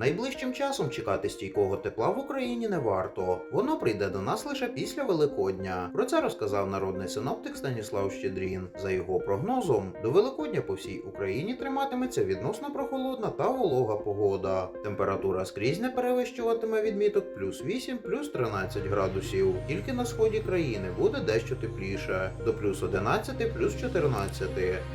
Найближчим часом чекати стійкого тепла в Україні не варто. Воно прийде до нас лише після Великодня. Про це розказав народний синоптик Станіслав Щедрін. За його прогнозом, до Великодня по всій Україні триматиметься відносно прохолодна та волога погода. Температура скрізь не перевищуватиме відміток плюс 8, плюс 13 градусів. Тільки на сході країни буде дещо тепліше до плюс 11, плюс 14.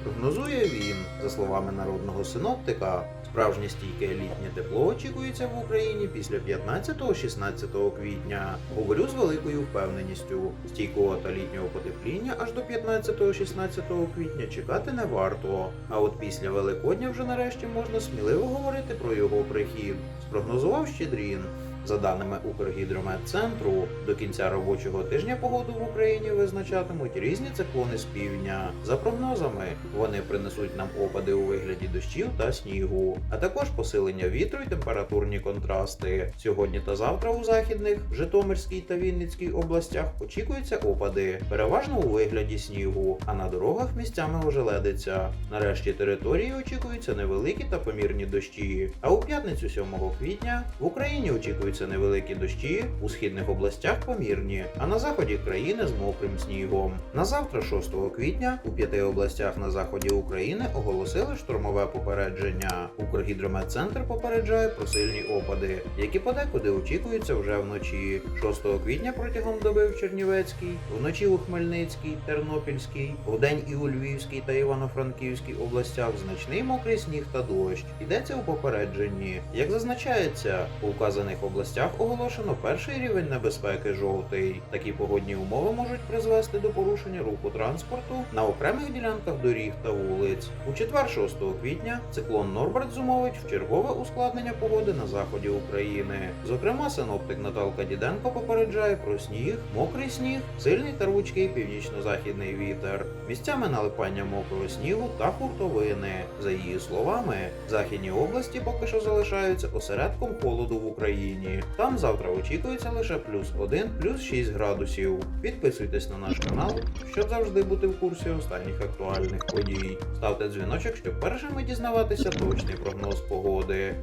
Прогнозує він, за словами народного синоптика. Справжнє стійке літнє тепло очікується в Україні після 15-16 квітня. Говорю з великою впевненістю. Стійкого та літнього потепління аж до 15-16 квітня чекати не варто. А от після Великодня вже нарешті можна сміливо говорити про його прихід. Спрогнозував Щедрін. За даними Укргідрометцентру, до кінця робочого тижня погоду в Україні визначатимуть різні циклони з півдня. За прогнозами, вони принесуть нам опади у вигляді дощів та снігу, а також посилення вітру і температурні контрасти. Сьогодні та завтра у західних, Житомирській та Вінницькій областях очікуються опади, переважно у вигляді снігу, а на дорогах місцями ожеледиться. Нарешті території очікуються невеликі та помірні дощі. А у п'ятницю 7 квітня в Україні очікуються невеликі дощі, у східних областях помірні, а на заході країни з мокрим снігом. На завтра, 6 квітня, у п'яти областях на заході України оголосили штормове попередження. Укргідрометцентр попереджає про сильні опади, які подекуди очікуються вже вночі. 6 квітня протягом доби в Чернівецькій, вночі у Хмельницькій, Тернопільській, вдень і у Львівській та Івано-Франківській областях значний мокрий сніг та дощ. Йдеться у попередженні. Як зазначається, у вказаних областях оголошено перший рівень небезпеки жовтий. Такі погодні умови можуть призвести до порушення руху транспорту на окремих ділянках доріг та вулиць. У четвер 6 квітня циклон Норберт зумовить вчергове ускладнення погоди на заході України. Зокрема, синоптик Наталка Діденко попереджає про сніг, мокрий сніг, сильний та рвучкий північно-західний вітер, місцями налипання мокрого снігу та хуртовини. За її словами, західні області поки що залишаються осередком холоду в Україні. Там завтра очікується лише плюс 1, плюс 6 градусів. Підписуйтесь на наш канал, щоб завжди бути в курсі останніх актуальних подій. Ставте дзвіночок, щоб першими дізнаватися точний прогноз погоди.